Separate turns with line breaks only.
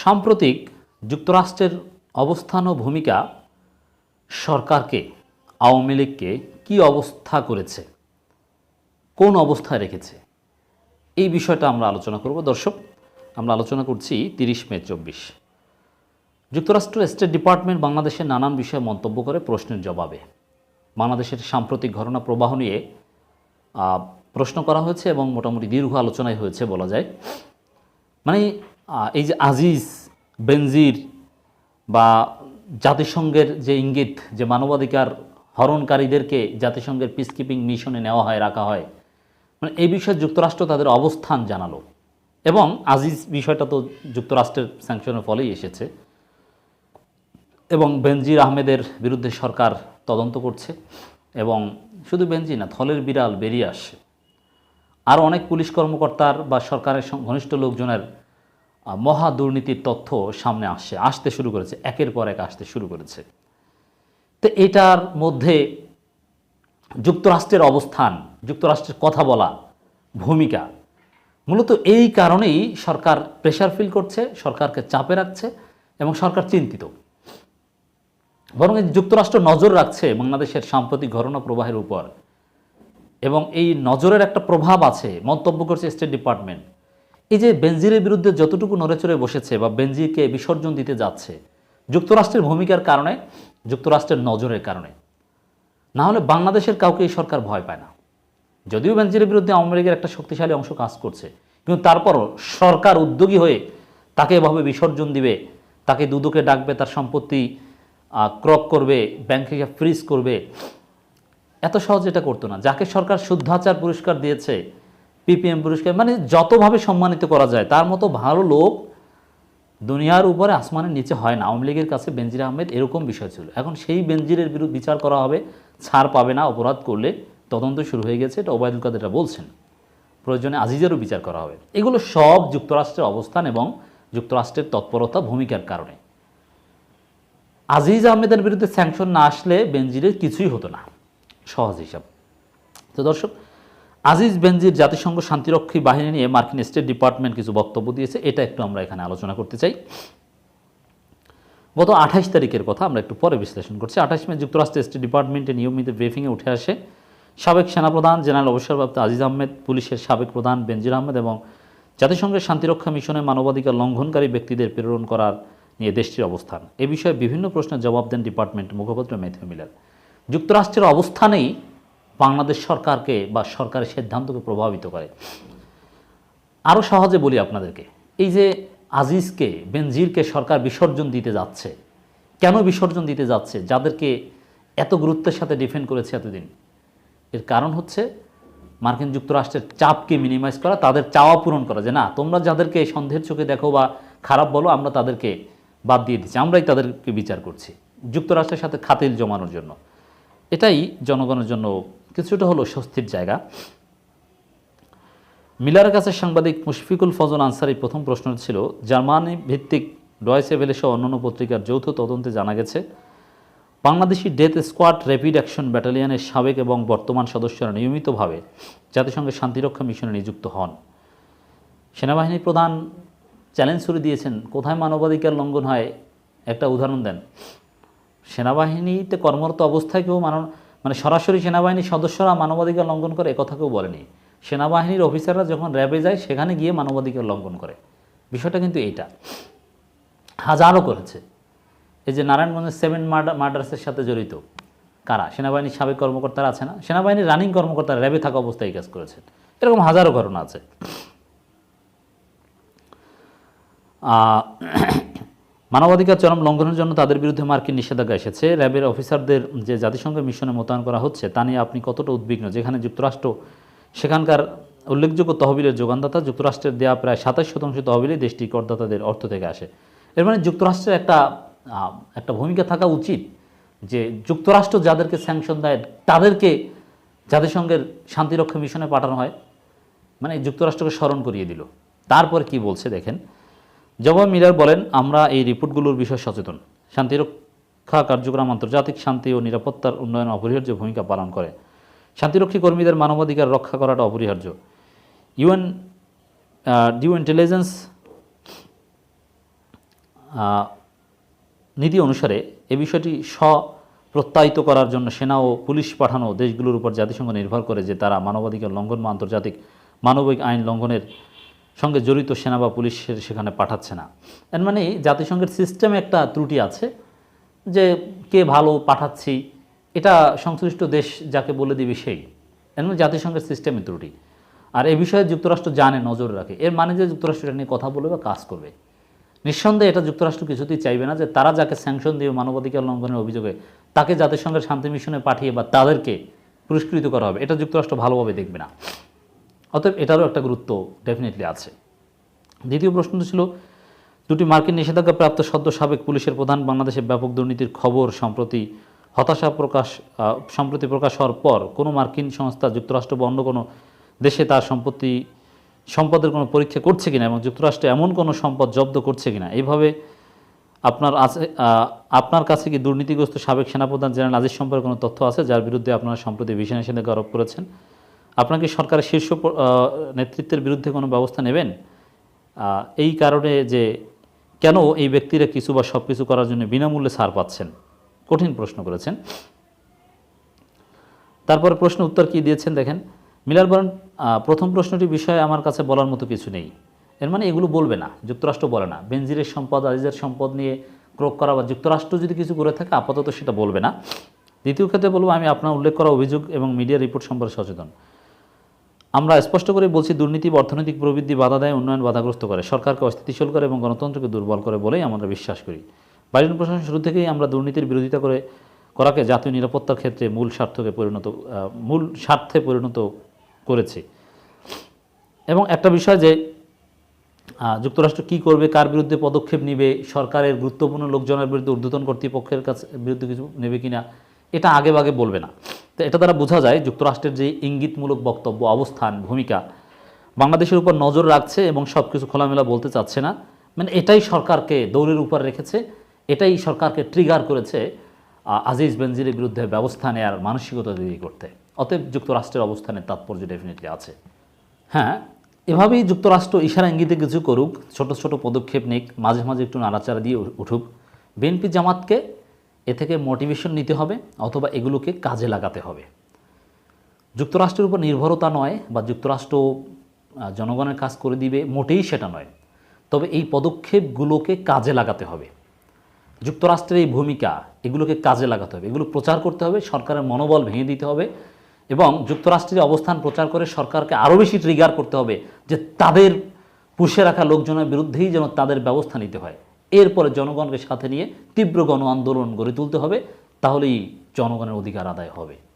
সাম্প্রতিক যুক্তরাষ্ট্রের অবস্থান ও ভূমিকা সরকারকে, আওয়ামী লীগকে কী অবস্থা করেছে? কোন অবস্থায় রেখেছে? এই বিষয়টা আমরা আলোচনা করব। দর্শক, আমরা আলোচনা করছি তিরিশ মে চব্বিশ। যুক্তরাষ্ট্র স্টেট ডিপার্টমেন্ট বাংলাদেশের নানান বিষয়ে মন্তব্য করে প্রশ্নের জবাবে। বাংলাদেশের সাম্প্রতিক ঘটনা প্রবাহ নিয়ে প্রশ্ন করা হয়েছে এবং মোটামুটি দীর্ঘ আলোচনায় হয়েছে বলা যায়। মানে এই যে আজিজ, বেনজির বা জাতিসংঘের যে ইঙ্গিত যে মানবাধিকার হরণকারীদেরকে জাতিসংঘের পিসকিপিং মিশনে নেওয়া হয়, রাখা হয় মানে এই বিষয়ে যুক্তরাষ্ট্র তাদের অবস্থান জানালো। এবং আজিজ বিষয়টা তো যুক্তরাষ্ট্রের স্যাংশনের ফলেই এসেছে। এবং বেনজির আহমেদের বিরুদ্ধে সরকার তদন্ত করছে এবং শুধু বেনজি না, থলের বিড়াল বেরিয়ে আসছে। আরও অনেক পুলিশ কর্মকর্তার বা সরকারের ঘনিষ্ঠ লোকজনের মহা দুর্নীতির তথ্য সামনে আসছে, আসতে শুরু করেছে, একের পর এক আসতে শুরু করেছে। তো এটার মধ্যে যুক্তরাষ্ট্রের অবস্থান, যুক্তরাষ্ট্রের কথা বলা ভূমিকা। মূলত এই কারণেই সরকার প্রেশার ফিল করছে, সরকারকে চাপে রাখছে এবং সরকার চিন্তিত। বরং যুক্তরাষ্ট্র নজর রাখছে বাংলাদেশের সাম্প্রতিক ঘটনা প্রবাহের উপর। এবং এই নজরের একটা প্রভাব আছে, মন্তব্য করছে স্টেট ডিপার্টমেন্ট এই যে বেনজিরের বিরুদ্ধে যতটুকু নড়েচড়ে বসেছে বা বেনজিরকে বিসর্জন দিতে যাচ্ছে, যুক্তরাষ্ট্রের ভূমিকার কারণে, যুক্তরাষ্ট্রের নজরের কারণে, না হলে বাংলাদেশের কাউকে এই সরকার ভয় পায় না। যদিও বেনজিরের বিরুদ্ধে আওয়ামী লীগের একটা শক্তিশালী অংশ কাজ করছে, কিন্তু তারপরও সরকার উদ্যোগী হয়ে তাকে এভাবে বিসর্জন দিবে, তাকে দুদকে ডাকবে, তার সম্পত্তি ক্রক করবে ব্যাংকে ফ্রিজ করবে, এত সহজ এটা করতো না। যাকে সরকার শুদ্ধাচার পুরস্কার দিয়েছে পিপিএম পুরস্কার মানে যতভাবে সম্মানিত করা যায়, তার মতো ভালো লোক দুনিয়ার উপরে আসমানের নিচে হয় না। আওয়ামী লীগের কাছে বেনজির আহমেদ এরকম বিষয় ছিল। এখন সেই বেনজিরের বিরুদ্ধে বিচার করা হবে, ছাড় পাবে না, অপরাধ করলে তদন্ত শুরু হয়ে গেছে, এটা ওবায়দুল কাদের বলছেন। প্রয়োজনে আজিজেরও বিচার করা হবে। এগুলো সব যুক্তরাষ্ট্রের অবস্থান এবং যুক্তরাষ্ট্রের তৎপরতা ভূমিকার কারণে। আজিজ আহমেদের বিরুদ্ধে স্যাংশন না আসলে বেনজিরের কিছুই হতো না। সহজ হিসাব। তো দর্শক আজিজ বেনজির জাতিসংঘ শান্তিরক্ষী বাহিনী নিয়ে মার্কিন স্টেট ডিপার্টমেন্ট কিছু বক্তব্য দিয়েছে। এটা একটু আমরা এখানে আলোচনা করতে চাই। গত আঠাইশ তারিখের কথা আমরা একটু পরে বিশ্লেষণ করছি। আঠাইশ মে যুক্তরাষ্ট্রের স্টেট ডিপার্টমেন্টে নিয়মিত ব্রিফিংয়ে উঠে আসে সাবেক সেনাপ্রধান, জেনারেল অবসরপ্রাপ্ত আজিজ আহমেদ, পুলিশের সাবেক প্রধান বেনজির আহমেদ এবং জাতিসংঘের শান্তিরক্ষা মিশনে মানবাধিকার লঙ্ঘনকারী ব্যক্তিদের প্রেরণ করার নিয়ে দেশটির অবস্থান। এ বিষয়ে বিভিন্ন প্রশ্নের জবাব দেন ডিপার্টমেন্ট মুখপাত্র ম্যাথিউ মিলার। যুক্তরাষ্ট্রের অবস্থানেই বাংলাদেশ সরকারকে বা সরকারের সিদ্ধান্তকে প্রভাবিত করে। আরও সহজে বলি আপনাদেরকে, এই যে আজিজকে, বেনজিরকে সরকার বিসর্জন দিতে যাচ্ছে, কেন বিসর্জন দিতে যাচ্ছে, যাদেরকে এত গুরুত্বের সাথে ডিফেন্ড করেছে এতদিন? এর কারণ হচ্ছে মার্কিন যুক্তরাষ্ট্রের চাপকে মিনিমাইজ করা, তাদের চাওয়া পূরণ করা, যে না, তোমরা যাদেরকে সন্দেহের চোখে দেখো বা খারাপ বলো, আমরা তাদেরকে বাদ দিয়ে দিচ্ছি, আমরাই তাদেরকে বিচার করছি, যুক্তরাষ্ট্রের সাথে খাতিল জমানোর জন্য। এটাই জনগণের জন্য কিছুটা হলো স্বস্তির জায়গা। মিলারের কাছে সাংবাদিক মুশফিকুল ফজল আনসারি প্রথম প্রশ্ন ছিল, জার্মানি ভিত্তিক ডয়েসে ভেলে সহ অন্যান্য পত্রিকার যৌথ তদন্তে জানা গেছে, Bangladeshi death squad rapid action ব্যাটালিয়নের সাবেক এবং বর্তমান সদস্যরা নিয়মিতভাবে জাতিসংঘের শান্তিরক্ষা মিশনে নিযুক্ত হন। সেনাবাহিনী প্রধান চ্যালেঞ্জ শুরু দিয়েছেন, কোথায় মানবাধিকার লঙ্ঘন হয়? একটা উদাহরণ দেন। সেনাবাহিনীতে কর্মরত অবস্থায় কেউ মানব মানে সরাসরি সেনাবাহিনীর সদস্যরা মানবাধিকার লঙ্ঘন করে একথা কেউ বলেনি। সেনাবাহিনীর অফিসাররা যখন র্যাবে যায়, সেখানে গিয়ে মানবাধিকার লঙ্ঘন করে। বিষয়টা কিন্তু এইটা। হাজারও করেছে। এই যে নারায়ণগঞ্জের সেভেন মার্ডার মার্ডার্সের সাথে জড়িত। কারা? সেনাবাহিনীর সাবেক কর্মকর্তারা আছে না? সেনাবাহিনীর রানিং কর্মকর্তারা র্যাবে থাকা অবস্থায় এই কাজ করেছেন। এরকম হাজারো ঘটনা আছে। মানবাধিকার চরম লঙ্ঘনের জন্য তাদের বিরুদ্ধে মার্কিন নিষেধাজ্ঞা এসেছে। র্যাবের অফিসারদের যে জাতিসংঘের মিশনে মোতায়েন করা হচ্ছে, তা নিয়ে আপনি কতটা উদ্বিগ্ন? যেখানে যুক্তরাষ্ট্র সেখানকার উল্লেখযোগ্য তহবিলের যোগানদাতা, যুক্তরাষ্ট্রের দেওয়া প্রায় সাতাশ শতাংশ তহবিলে দেশটি করদাতাদের অর্থ থেকে আসে। এর মানে যুক্তরাষ্ট্রের একটা একটা ভূমিকা থাকা উচিত যে যুক্তরাষ্ট্র যাদেরকে স্যাংশন দেয়, তাদেরকে জাতিসংঘের শান্তিরক্ষা মিশনে পাঠানো হয়। মানে যুক্তরাষ্ট্রকে স্মরণ করিয়ে দিল। তারপর কি বলছে দেখেন জবাব মিলার বলেন, আমরা এই রিপোর্টগুলোর বিষয়ে সচেতন। শান্তিরক্ষা কার্যক্রম, আন্তর্জাতিক শান্তি ও নিরাপত্তার উন্নয়নে অপরিহার্য ভূমিকা পালন করে। শান্তিরক্ষী কর্মীদের মানবাধিকার রক্ষা করাটা অপরিহার্য। ইউএন ডিউ ইন্টেলিজেন্স নীতি অনুসারে এ বিষয়টি স্বপ্রত্যায়িত করার জন্য সেনা ও পুলিশ পাঠানো দেশগুলোর উপর জাতিসংঘ নির্ভর করে যে তারা মানবাধিকার লঙ্ঘন বা আন্তর্জাতিক মানবিক আইন লঙ্ঘনের সঙ্গে জড়িত সেনা বা পুলিশের সেখানে পাঠাচ্ছে না। এর মানে জাতিসংঘের সিস্টেমে একটা ত্রুটি আছে যে কে ভালো পাঠাচ্ছি, এটা সংশ্লিষ্ট দেশ যাকে বলে দিবে সেই। এর মানে জাতিসংঘের সিস্টেমে ত্রুটি। আর এ বিষয়ে যুক্তরাষ্ট্র জানে, নজর রাখে। এর মানে যে যুক্তরাষ্ট্র এটা নিয়ে কথা বলবে বা কাজ করবে। নিঃসন্দেহে এটা যুক্তরাষ্ট্র কিছুতেই চাইবে না যে তারা যাকে স্যাংশন দিয়ে মানবাধিকার লঙ্ঘনের অভিযোগে তাকে জাতিসংঘের শান্তি মিশনে পাঠিয়ে বা তাদেরকে পুরস্কৃত করা হবে, এটা যুক্তরাষ্ট্র ভালোভাবে দেখবে না। অতএব এটারও একটা গুরুত্ব ডেফিনেটলি আছে। দ্বিতীয় প্রশ্নটি ছিল, দুটি মার্কিন নিষেধাজ্ঞা প্রাপ্ত সদ্য সাবেক পুলিশের প্রধান বাংলাদেশে ব্যাপক দুর্নীতির খবর সম্প্রতি হতাশা প্রকাশ সম্প্রতি প্রকাশ হওয়ার পর কোনো মার্কিন সংস্থা, যুক্তরাষ্ট্র বা অন্য কোনো দেশে তার সম্পত্তি, সম্পদের কোনো পরীক্ষা করছে কিনা এবং যুক্তরাষ্ট্রে এমন কোনো সম্পদ জব্দ করছে কিনা, এইভাবে আপনার আছে আপনার কাছে কি দুর্নীতিগ্রস্ত সাবেক সেনাপ্রধান জেনারেল আজিজ সম্পর্কে কোনো তথ্য আছে, যার বিরুদ্ধে আপনারা সম্প্রতি ভিসা নিষেধাজ্ঞা আরোপ করেছেন? আপনাকে সরকারের শীর্ষ নেতৃত্বের বিরুদ্ধে কোনো ব্যবস্থা নেবেন? এই কারণে যে কেন এই ব্যক্তিরা কিছু বা সব কিছু করার জন্য বিনামূল্যে ছাড় পাচ্ছেন? কঠিন প্রশ্ন করেছেন। তারপরে প্রশ্ন উত্তর কি দিয়েছেন দেখেন, মিলার বরণ প্রথম প্রশ্নটি বিষয়ে আমার কাছে বলার মতো কিছু নেই। এর মানে এগুলো বলবে না, যুক্তরাষ্ট্র বলে না। বেনজিরের সম্পদ, আজিজের সম্পদ নিয়ে ক্রোক করা বা যুক্তরাষ্ট্র যদি কিছু করে থাকে, আপাতত সেটা বলবে না। দ্বিতীয় ক্ষেত্রে বলব, আমি আপনার উল্লেখ করা অভিযোগ এবং মিডিয়া রিপোর্ট সম্পর্কে সচেতন। আমরা স্পষ্ট করে বলছি, দুর্নীতি বা অর্থনৈতিক প্রবৃদ্ধি বাধা দেয়, উন্নয়ন বাধাগ্রস্ত করে। সরকারকে অস্থিতিশীল করে এবং গণতন্ত্রকে দুর্বল করে বলেই আমরা বিশ্বাস করি। বাইডেন প্রশাসন শুরু থেকেই আমরা দুর্নীতির বিরোধিতা করে, করাকে জাতীয় নিরাপত্তার ক্ষেত্রে মূল স্বার্থকে পরিণত মূল স্বার্থে পরিণত করেছি। এবং একটা বিষয় যে যুক্তরাষ্ট্র কি করবে, কার বিরুদ্ধে পদক্ষেপ নেবে, সরকারের গুরুত্বপূর্ণ লোকজনের বিরুদ্ধে ঊর্ধ্বতন কর্তৃপক্ষের কাছে, বিরুদ্ধে কিছু নেবে কিনা এটা আগে বাগে বলবে না। তো এটা দ্বারা বোঝা যায় যুক্তরাষ্ট্রের যে ইঙ্গিতমূলক বক্তব্য, অবস্থান, ভূমিকা, বাংলাদেশের উপর নজর রাখছে এবং সব কিছু খোলামেলা বলতে চাচ্ছে না। মানে এটাই সরকারকে দৌড়ের উপর রেখেছে, এটাই সরকারকে ট্রিগার করেছে আজিজ বেনজিরের বিরুদ্ধে ব্যবস্থা নেয়ার মানসিকতা তৈরি করতে। অতএব যুক্তরাষ্ট্রের অবস্থানের তাৎপর্য ডেফিনেটলি আছে। হ্যাঁ এভাবেই যুক্তরাষ্ট্র ইশারা ইঙ্গিতে কিছু করুক, ছোট ছোট পদক্ষেপ নিক, মাঝে মাঝে একটু নাড়াচাড়া দিয়ে উঠুক। বিএনপি জামাতকে এ থেকে মোটিভেশন নিতে হবে অথবা এগুলোকে কাজে লাগাতে হবে। যুক্তরাষ্ট্রের উপর নির্ভরতা নয় বা যুক্তরাষ্ট্র জনগণের কাজ করে দিবে মোটেই সেটা নয়। তবে এই পদক্ষেপগুলোকে কাজে লাগাতে হবে। যুক্তরাষ্ট্রের এই ভূমিকা, এগুলোকে কাজে লাগাতে হবে। এগুলো প্রচার করতে হবে, সরকারের মনোবল ভেঙে দিতে হবে এবং যুক্তরাষ্ট্রের অবস্থান প্রচার করে সরকারকে আরও বেশি ট্রিগার করতে হবে যে তাদের পুষে রাখা লোকজনের বিরুদ্ধেই যেন তাদের ব্যবস্থা নিতে হয়। এরপরে জনগণকে সাথে নিয়ে তীব্র গণ আন্দোলন গড়ে তুলতে হবে, তাহলেই জনগণের অধিকার আদায় হবে।